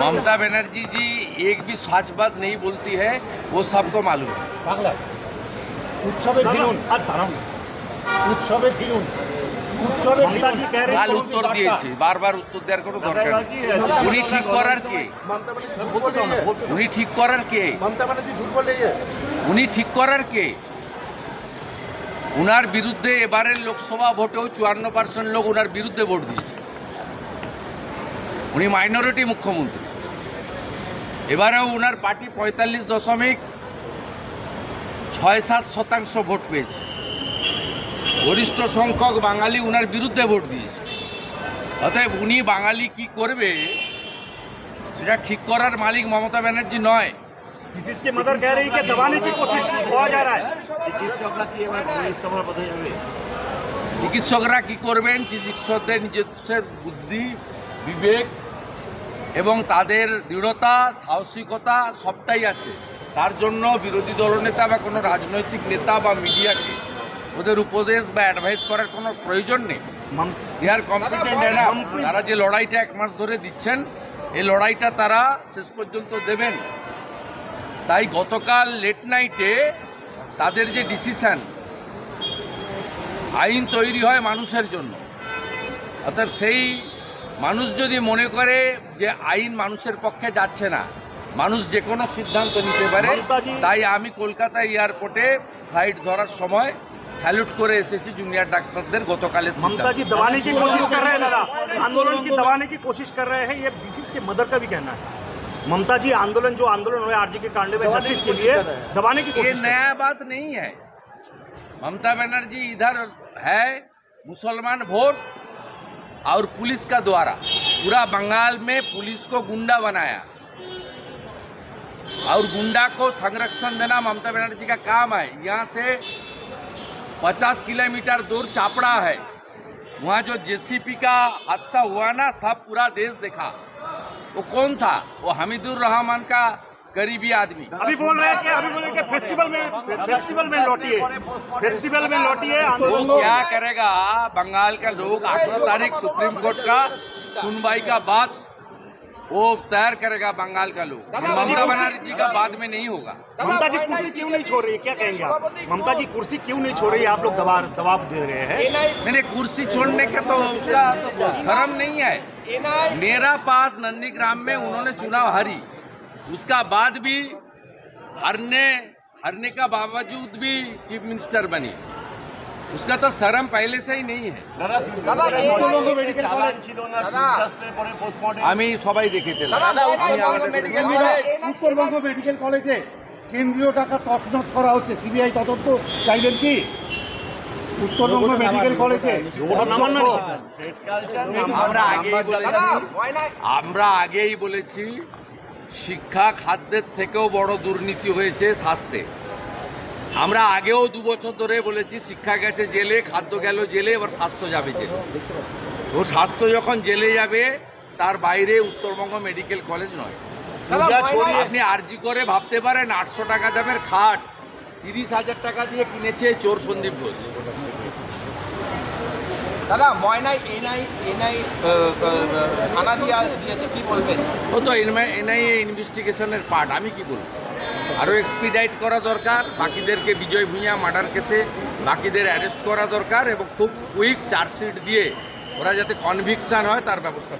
ममता बनर्जी जी एक भी सच बात नहीं बोलती है वो सबको मालूम है বাংলা উৎসবে ফিরুন আর দাঁড়ান উৎসবে ফিরুন উৎসবে ফিরুন কাল উত্তর দিয়েছি বারবার উত্তর দেওয়ার কোনো দরকার নেই উনি ঠিক করার কে ममता बनर्जी झूठ बोल रही है উনি ঠিক করার কে ममता बनर्जी झूठ बोल रही है উনি ঠিক করার কে উনার বিরুদ্ধে এবারের লোকসভা ভোটেও চুয়ান্ন পার্সেন্ট লোক ওনার বিরুদ্ধে ভোট দিয়েছে উনি মাইনরিটি মুখ্যমন্ত্রী এবারেও ওনার পার্টি পঁয়তাল্লিশ দশমিক ছয় সাত শতাংশ ভোট পেয়েছে। গরিষ্ঠ সংখ্যক বাঙালি ওনার বিরুদ্ধে ভোট দিয়েছে। অতএব উনি বাঙালি কি করবে সেটা ঠিক করার মালিক মমতা ব্যানার্জি নয়। চিকিৎসকরা কি করবেন? চিকিৎসকদের নিজস্ব বুদ্ধি বিবেক এবং তাদের দৃঢ়তা সাহসিকতা সবটাই আছে। তার জন্য বিরোধী দলনেতা বা কোনো রাজনৈতিক নেতা বা মিডিয়াকে ওদের উপদেশ বা অ্যাডভাইস করার কোনো প্রয়োজন নেই। मम- দে আর কম্পিটেন্ট তারা যে লড়াইটা এক মাস ধরে দিচ্ছেন এই লড়াইটা তারা শেষ পর্যন্ত দেবেন। তাই গতকাল লেট নাইটে তাদের যে ডিসিশান আইন তৈরি হয় মানুষের জন্য। অর্থাৎ সেই মানুষ যদি মনে করে যে আইন মানুষের পক্ষে যাচ্ছে না মানুষ যে কোনো সিদ্ধান্ত নিতে পারে মমতাজি- তাই আমি কলকাতা এয়ারপোর্টে ফ্লাইট ধরার সময় স্যালুট করে এসেছি জুনিয়র ডাক্তারদের গতকালের ममता সিদ্ধান্ত। जी दबाने की कोशिश कर रहे हैं दादा आंदोलन की दबाने की कोशिश कर रहे हैं ये बीसीस के मदर का भी कहना है ममता जी आंदोलन जो आंदोलन हुआ आरजी के कांड में जस्टिस के लिए दबाने की ये कोशिश कर रहे हैं। नया बात नहीं है ममता बनर्जी इधर है मुसलमान वोट और पुलिस का द्वारा पूरा बंगाल में पुलिस को गुंडा बनाया। और गुंडा को संरक्षण देना ममता बनर्जी का काम है। यहाँ से 50 किलोमीटर दूर चापड़ा है। वहाँ जो जेसीपी का हादसा हुआ ना, सब पूरा देश देखा। वो कौन था? वो हमीदुर रहमान का करीबी आदमी। अभी बोल रहे हैं कि अभी बोल रहे हैं फेस्टिवल में फेस्टिवल में लौटिए। फेस्टिवल में लौटिए वो क्या करेगा? बंगाल का लोग अठारह तारीख सुप्रीम कोर्ट का सुनवाई का बात वो तैयार करेगा बंगाल का लोग। ममता बनर्जी का बाद में नहीं होगा। ममता जी कुर्सी क्यों नहीं छोड़ रही है? क्या कहेंगे आप? ममता जी कुर्सी क्यों नहीं छोड़ रही है? आप लोग दबाव दबाव दे रहे हैं। मैंने कुर्सी छोड़ने का तो उसका तो शर्म नहीं है। मेरा पास नंदीग्राम में उन्होंने चुनाव हारी। उसका बाद भी हारने हारने का बावजूद भी चीफ मिनिस्टर बनी उसका तो शर्म पहले से ही नहीं है আমি সবাই দেখেছিলাম আমি আমাদের উত্তরবঙ্গ মেডিকেল কলেজে কেন্দ্রীয় টাকা তছনছ করা হচ্ছে সিবিআই তদন্ত চাইলেন কি উত্তরবঙ্গ মেডিকেল কলেজে ওটা নামান না আমরা আগেই বলেছি আমরা আগেই বলেছি শিক্ষা খাদ্যের থেকেও বড় দুর্নীতি হয়েছে স্বাস্থ্যে। আমরা আগেও দু বছর ধরে বলেছি শিক্ষা গেছে জেলে খাদ্য গেল জেলে এবার স্বাস্থ্য যাবে জেলে। তো স্বাস্থ্য যখন জেলে যাবে তার বাইরে উত্তরবঙ্গ মেডিকেল কলেজ নয়। আপনি আরজি করে ভাবতে পারেন আটশো টাকা দামের খাট তিরিশ হাজার টাকা দিয়ে কিনেছে চোর সন্দীপ ঘোষ। দাদা ময়নাই এনআই এনআই থানা দিয়া দিয়েছে, কি বলবেন? ও তো এনআইএ ইনভেস্টিগেশনের পার্ট, আমি কি বলব? আরও এক্সপিডাইট করা দরকার, বাকিদেরকে বিজয় ভূঁইয়া মার্ডার কেসে, বাকিদের অ্যারেস্ট করা দরকার এবং খুব কুইক চার্জশিট দিয়ে ওরা যাতে কনভিকশন হয়, তার ব্যবস্থা